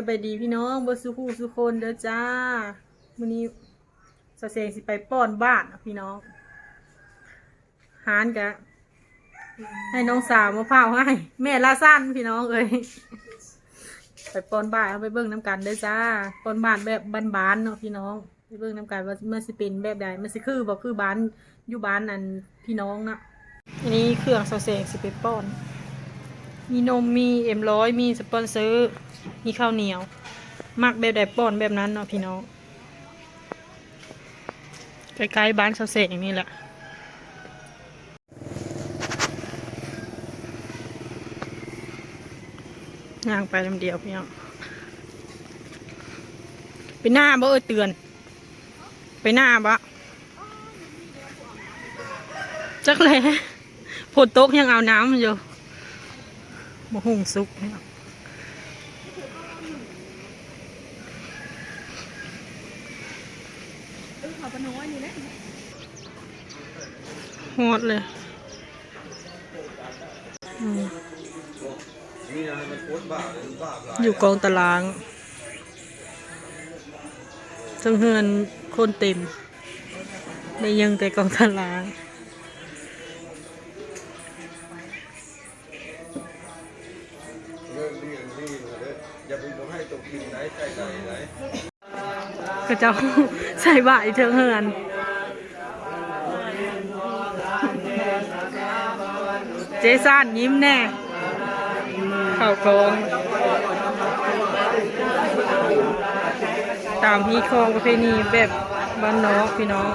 สบายดีพี่น้องบ่สุขูสุคนเด้อจ้ามื้อนี้สเซงสิไปป้อนบ้านนะพี่น้องหานกะให้น้องสาวมาเผาให้ แม่ลาสั้นพี่น้องเอ้ยไปป้อนบ้านเอาไปเบิ่งน้ำกันเด้อจ้าป้อนบ้านแบบบ้านๆเนาะพี่น้องไปเบิ่งน้ำกันว่ามันสิเป็นแบบใดมันสิคือบ่คือบ้านอยู่บ้านนั่นพี่น้องนะอันนี้เครื่องสเซงสิไปป้อน มีนมมีเอ็มร้อยมีสปอนเซอร์ มีข้าวเหนียวมักแบบใดป้อนแบบนั้นเนาะพี่น้องใกล้ๆบ้านเสาเสกนี่แหละย่างไปลำเดียวพี่น้องไปหน้าบ่เออเตือน ไปหน้าบ่จักแหล้ฝนตกยังเอาน้ำอยู่มะฮุงสุกพี่น้ องหอดเลยอืมอยู่กองตารางจังเฮือนคนเต็ม ในยังแต่กองตาราง ก็เจ้าใส่บาตรเทิงเฮือนเจซ่านยิ้มแน่เข่ากองตามพี่คองประเพณีแบบบ้านน้องพี่น้อง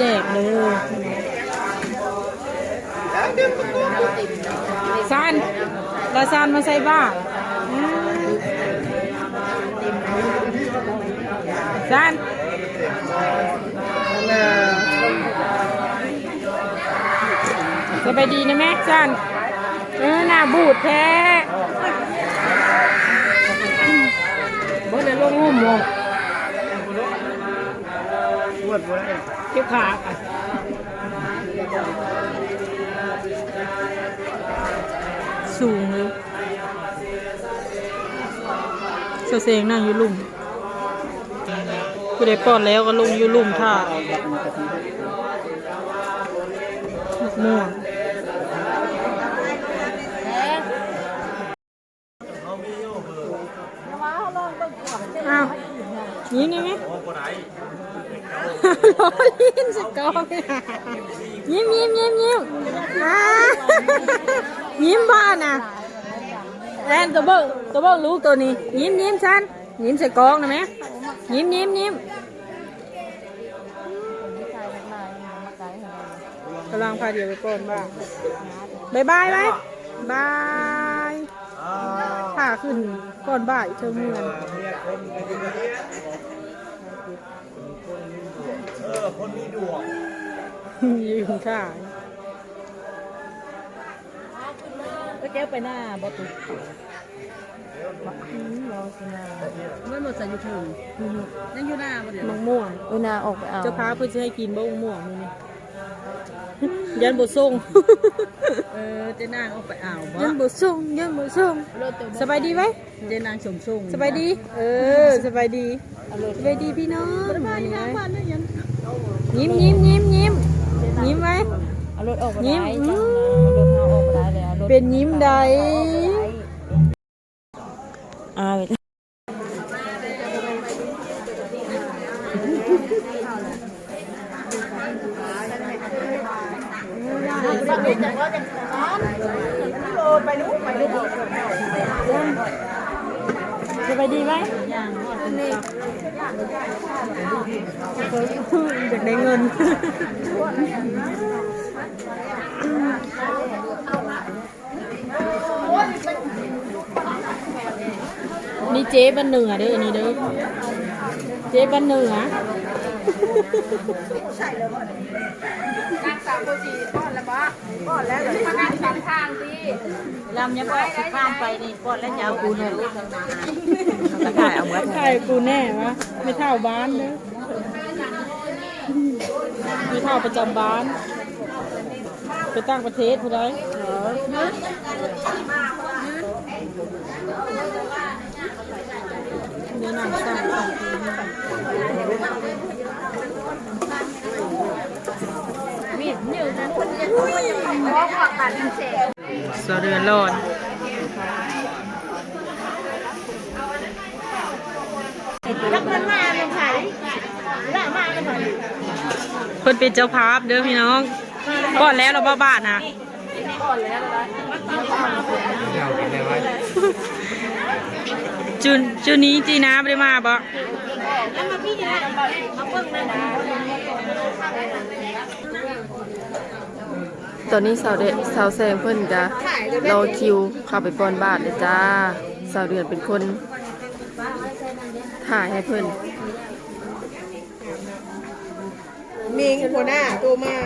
แจกเลยซานลาซานมาใส่บ้าซานเออสบายดีนะแม่ซานเออหน้าบูดแท้บ่ได้ลงหุ่มหรอ วดปวดเก็บขาสูงเลยสเสียงนั่งอยู่ลุ่มกูได้ป้อนแล้วก็ลงอยู่ลุ่มท่าลูกม่วงอ้าวยิงได้ไหม ล้อลิ้นสกองยิ้มยิ้มยิ้มยิ้มอ่ายิ้มบ้าน่ะแอนตัวเบิ้งตัวเบิ้งลูกตัวนี้ ยิ้มยิ้มฉันยิ้มใส่กองนะแม่ยิ้มยิ้มยิ้มกำลังพาเดียวไปก่อนบ้างบายบายไหมบายถ้าขึ้นก่อนบ่ายเธอเมือนเออคนมีดวงยืนข่ายก็แก้วไปหน้าบอตุกรอสินาไม่หมดใส่ยูทูบยังอยู่หน้าบ่เดี๋ยวมังม่วงเวลาออกไปเอาเจ้าพาเพื่อจะให้กินบ้งม่วงมึงนี่ยันบทส่งเออเจ๊นางออกไปเอาบ่ยันบทส่งยันบทส่งรถตัวสบายดีไหมเจ๊นางชมส่งสบายดี เออสบายดีสบายดีพี่น้องมานี่ไงบ้านนั่นยัง ยิ้มยิ้มยิ้มยิ้มยิ้มไหมเอารถออกไปยิ้มได้อืจ้ามรถเอาออกไปได้เลยเอารถเป็นยิ้มใดอ่าส บายดีไหมอยากได้เงินนี่เจ๊บ้านเหนือเด้ออันนี้เด้อเจ๊บ้านเหนือ นางสาวโคจีป้อนแล้วบ่ป้อนแล้วเดี๋ยวมานั่งสองทางสิลำยังก็ข้ามไปนี่ก่อนแล้วจะเอากูเนี่ยรู้ทางนาตะกายเอาไว้ใช่กูแน่วะไม่เท่าบ้านเด้อไม่เท่าประจำบ้านไปตั้งประเทศผู้ใดเนื้อหนังสั่งของกู สะเรือนร้อนรักมันมามันไผละมากันหน่อยเพิ่นเป็นเจ้าภาพเด้อพี่น้องก่อนแล้วเราบ้าบาทนะจุนจุนนี้จีนะไม่ได้มาบ่ แล้วมาพี่นะเอาเบิ่งนะตอนนี้สาวเดสาวแซงเพิ่นจะรอคิวเข้าไปป้อนบาทเลยจ้าสาวเดือนเป็นคนถ่ายให้เพิ่นมีหัวหน้าตัวมา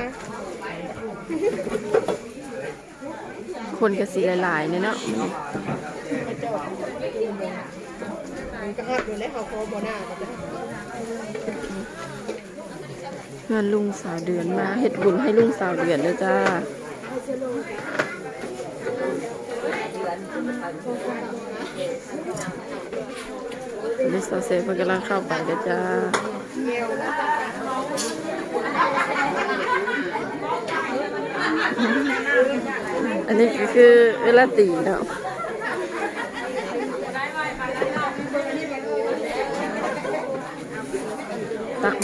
คนกสีหลายๆเนี่ยเนาะ ก็ฮัดอยู่ในเขาโคหัวหน้าก็จะเพื่อนลุงสาวเดือนมาเฮ็ดบุญให้ลุงสาวเดือนเลยจ้านี่สาวแซงเพิ่นกำลังเข้าไปเลยจ้าอันนี้คือเวลาตีเนาะ ตักบาตร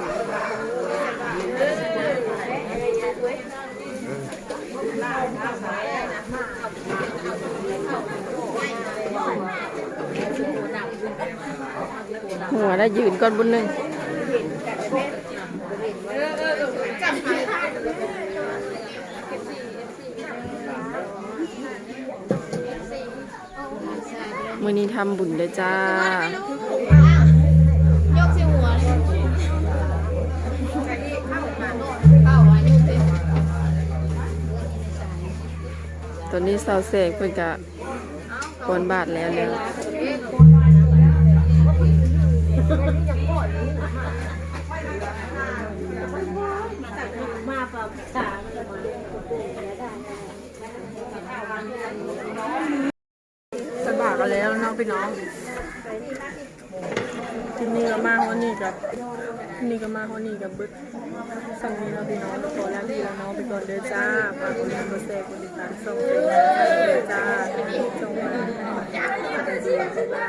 หัวได้ยืนก่อนบนหนึ่งมือนี้ทำบุญเลยจ้า ยกสิหัวเลยตอนนี้สาวเสกเพิ่นกะปอนบาทแล้วเนี่ย มาปล่าสาสบายกันแล้วน้องพี่น้องที่นี้ก็มาวันนี้กับทีนี้ก็มาวันนี้กับบึกสั่งนี้เราะพี่น้องแล้วขอลาพี่น้องไปก่อนเด้อจ้าฝากกดไลค์กดแชร์กดติดตามส่งเสียงเด้อจ้าส่งมา